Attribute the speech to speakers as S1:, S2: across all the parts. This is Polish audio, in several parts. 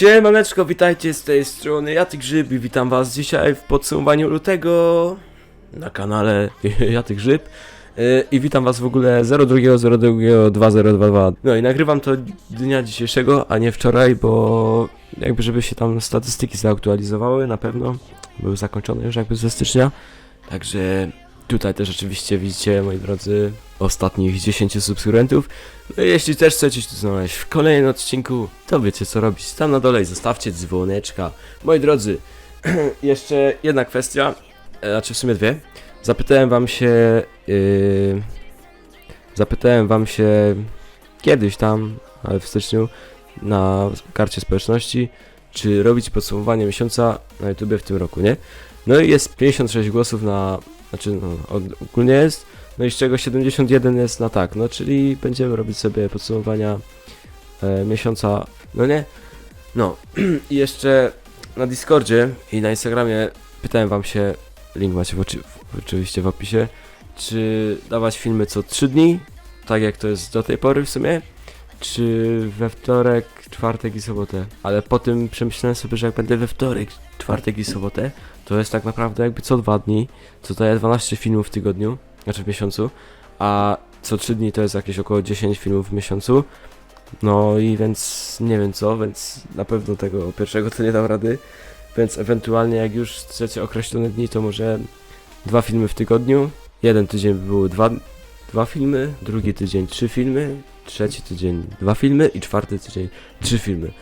S1: Siemaneczko, witajcie z tej strony, ja Ty Grzyb i witam was dzisiaj w podsumowaniu lutego na kanale Ja Ty Grzyb. Yy, i witam was w ogóle 02.02.2022 No i nagrywam to dnia dzisiejszego, a nie wczoraj, bo jakby żeby się tam statystyki zaktualizowały na pewno były zakończone już jakby ze stycznia. Także tutaj też oczywiście widzicie moi drodzy ostatnich 10 subskrybentów no jeśli też chcecie się tu znaleźć w kolejnym odcinku, to wiecie co robić. Tam na dole zostawcie dzwoneczka. Moi drodzy, jeszcze jedna kwestia, e, znaczy w sumie dwie. Zapytałem wam się, yy, zapytałem wam się kiedyś tam, ale w styczniu, na karcie społeczności, czy robić podsumowanie miesiąca na YouTubie w tym roku, nie? No i jest 56 głosów na, znaczy no, ogólnie jest, no i z czego 71 jest na tak, no czyli będziemy robić sobie podsumowania e, miesiąca, no nie? No i jeszcze na Discordzie i na Instagramie pytałem wam się, link macie w w, oczywiście w opisie, czy dawać filmy co 3 dni, tak jak to jest do tej pory w sumie, czy we wtorek, czwartek i sobotę. Ale po tym przemyślałem sobie, że jak będę we wtorek, czwartek i sobotę, to jest tak naprawdę jakby co dwa dni, co daje 12 filmów w tygodniu, znaczy w miesiącu, a co 3 dni to jest jakieś około 10 filmów w miesiącu. No i więc nie wiem co, więc na pewno tego pierwszego to nie dam rady. Więc ewentualnie jak już chcecie określone dni, to może dwa filmy w tygodniu. Jeden tydzień by dwa, dwa filmy, drugi tydzień trzy filmy, trzeci tydzień dwa filmy i czwarty tydzień trzy filmy.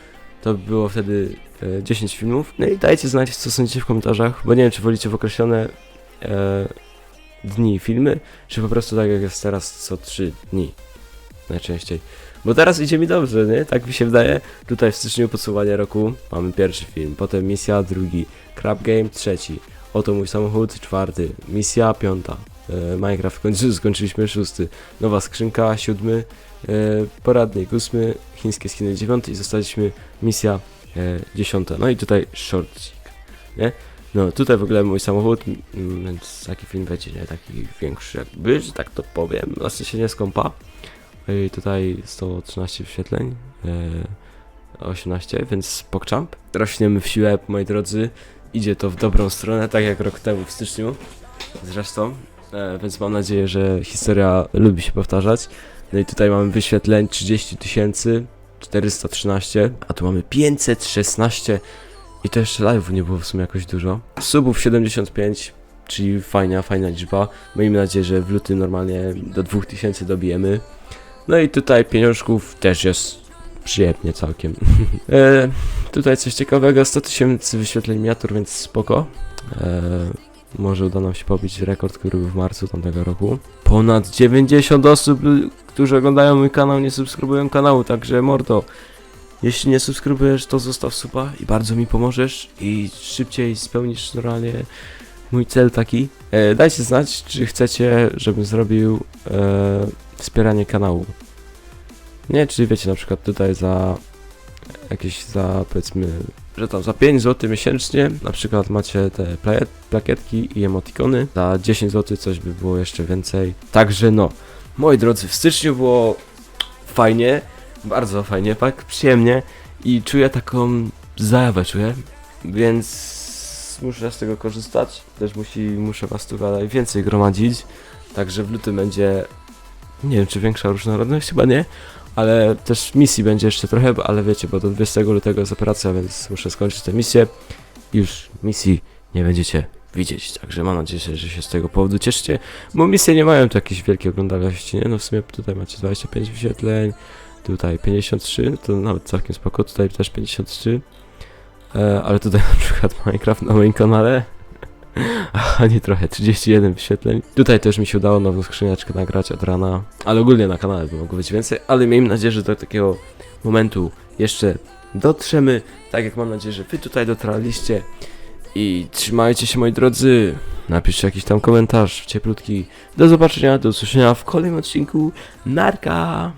S1: To by było wtedy e, 10 filmów. No i dajcie znać, co sądzicie w komentarzach, bo nie wiem, czy wolicie w określone e, dni filmy, czy po prostu tak jak jest teraz co 3 dni najczęściej. Bo teraz idzie mi dobrze, nie? Tak mi się wydaje. Tutaj w styczniu podsumowanie roku mamy pierwszy film, potem misja drugi, Crab Game trzeci, oto mój samochód czwarty, misja piąta, Minecraft w końcu skończyliśmy szósty, nowa skrzynka siódmy, e, poradnik ósmy, chińskie skiny dziewiąty i zostaliśmy misja e, dziesiąta. No i tutaj shortcik, nie? No tutaj w ogóle mój samochód, mm, więc taki film będzie, nie? Taki większy jakby, że tak to powiem, znaczy się nie skąpa. I tutaj 113 wyświetleń, e, 18, więc pokczamp. Rośniemy w siłę, moi drodzy. Idzie to w dobrą stronę, tak jak rok temu w styczniu. Zresztą, e, więc mam nadzieję, że historia lubi się powtarzać. No i tutaj mamy wyświetleń 30 tysięcy 413, a tu mamy 516 i to jeszcze live'ów nie było w sumie jakoś dużo. Subów 75, czyli fajna, fajna liczba. Miejmy nadzieję, że w lutym normalnie do 2000 dobijemy. No i tutaj pieniążków też jest przyjemnie całkiem. e, tutaj coś ciekawego, 100 tysięcy wyświetleń miniatur, więc spoko. E, może uda nam się pobić rekord, który był w marcu tamtego roku. Ponad 90 osób, y, którzy oglądają mój kanał, nie subskrybują kanału, także mordo. Jeśli nie subskrybujesz, to zostaw suba i bardzo mi pomożesz i szybciej spełnisz normalnie mój cel taki. E, dajcie znać, czy chcecie, żebym zrobił e, wspieranie kanału. Nie, czyli wiecie, na przykład tutaj za jakieś za powiedzmy, że tam za 5 zł miesięcznie, na przykład macie te plakiet, plakietki i emotikony, za 10 zł coś by było jeszcze więcej. Także no, moi drodzy, w styczniu było fajnie, bardzo fajnie, tak przyjemnie i czuję taką zajawę, czuję, więc muszę z tego korzystać. Też musi, muszę was tu dalej więcej gromadzić, także w lutym będzie nie wiem, czy większa różnorodność, chyba nie, ale też misji będzie jeszcze trochę, ale wiecie, bo do 20 lutego jest operacja, więc muszę skończyć tę misję. Już misji nie będziecie widzieć, także mam nadzieję, że się z tego powodu cieszycie, bo misje nie mają tu jakiejś wielkiej oglądalności, nie? No w sumie tutaj macie 25 wyświetleń, tutaj 53, to nawet całkiem spoko, tutaj też 53, e, ale tutaj na przykład Minecraft na moim kanale, a nie trochę, 31 wyświetleń. Tutaj też mi się udało nową skrzyneczkę nagrać od rana, ale ogólnie na kanale mogło być więcej, ale miejmy nadzieję, że do takiego momentu jeszcze dotrzemy, tak jak mam nadzieję, że wy tutaj dotraliście i trzymajcie się moi drodzy, napiszcie jakiś tam komentarz cieplutki. Do zobaczenia, do usłyszenia w kolejnym odcinku, narka!